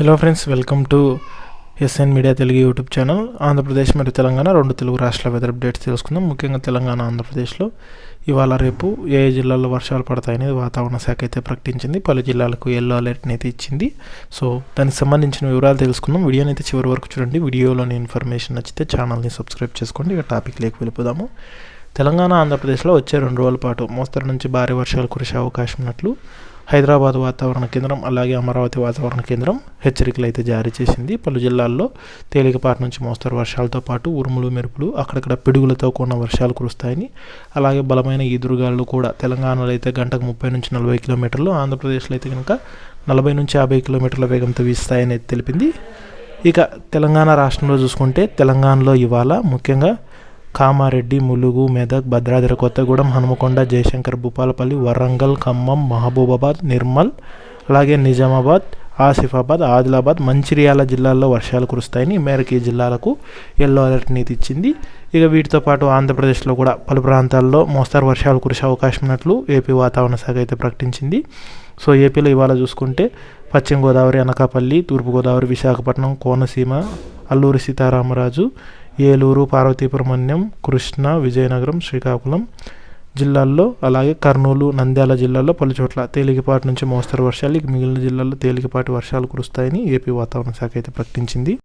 Hello friends welcome to SN media Telugu YouTube channel Andhra Pradesh మరియు తెలంగాణ రెండు తెలుగు రాష్ట్రాల weather updates తెలుసుకుందాం. ముఖ్యంగా తెలంగాణ ఆంధ్రప్రదేశ్లో ఇవాళ రేపు ఏ జిల్లాలో జిల్లాల్లో వర్షాలు పడతాయనేది వాతావరణ శాఖ అయితే ప్రకటించింది. పలు జిల్లాలకు ఎల్లో అలర్ట్ని అయితే ఇచ్చింది. సో దానికి సంబంధించిన వివరాలు తెలుసుకుందాం. వీడియోని అయితే చివరి వరకు చూడండి. వీడియోలోని ఇన్ఫర్మేషన్ నచ్చితే ఛానల్ని సబ్స్క్రైబ్ చేసుకోండి. ఇక టాపిక్లోకి వెళ్ళిపోదాము. తెలంగాణ ఆంధ్రప్రదేశ్లో వచ్చే రెండు రోజుల పాటు మోస్తరు నుంచి భారీ వర్షాలు కురిసే అవకాశం ఉన్నట్లు హైదరాబాద్ వాతావరణ కేంద్రం అలాగే అమరావతి వాతావరణ కేంద్రం హెచ్చరికలు అయితే జారీ చేసింది. పలు జిల్లాల్లో తేలికపాటి నుంచి మోస్తరు వర్షాలతో పాటు ఉరుములు మెరుపులు అక్కడక్కడ పిడుగులతో కూడిన వర్షాలు కురుస్తాయని అలాగే బలమైన ఈదురుగాలు కూడా తెలంగాణలో అయితే గంటకు ముప్పై నుంచి నలభై కిలోమీటర్లు ఆంధ్రప్రదేశ్లో అయితే కనుక నలభై నుంచి యాభై కిలోమీటర్ల వేగంతో వీస్తాయని తెలిపింది. ఇక తెలంగాణ రాష్ట్రంలో చూసుకుంటే తెలంగాణలో ఇవాళ ముఖ్యంగా కామారెడ్డి ములుగు మెదక్ భద్రాద్రి కొత్తగూడెం హనుమకొండ జయశంకర్ భూపాలపల్లి వరంగల్ ఖమ్మం మహబూబాబాద్ నిర్మల్ అలాగే నిజామాబాద్ ఆసిఫాబాద్ ఆదిలాబాద్ మంచిర్యాల జిల్లాల్లో వర్షాలు కురుస్తాయని ఈ మేరకు ఈ జిల్లాలకు ఎల్లో అలర్ట్ నీతి ఇచ్చింది. ఇక వీటితో పాటు ఆంధ్రప్రదేశ్లో కూడా పలు ప్రాంతాల్లో మోస్తారు వర్షాలు కురిసే అవకాశం ఉన్నట్లు ఏపీ వాతావరణ శాఖ అయితే ప్రకటించింది. సో ఏపీలో ఇవాళ చూసుకుంటే పశ్చిమ గోదావరి అనకాపల్లి తూర్పుగోదావరి విశాఖపట్నం కోనసీమ అల్లూరి సీతారామరాజు ఏలూరు పార్వతీపురమణ్యం కృష్ణ విజయనగరం శ్రీకాకుళం జిల్లాల్లో అలాగే కర్నూలు నంద్యాల జిల్లాల్లో పలు చోట్ల తేలికపాటి నుంచి మోస్తరు వర్షాలు ఇక మిగిలిన జిల్లాల్లో తేలికపాటి వర్షాలు కురుస్తాయని ఏపీ వాతావరణ శాఖ అయితే ప్రకటించింది.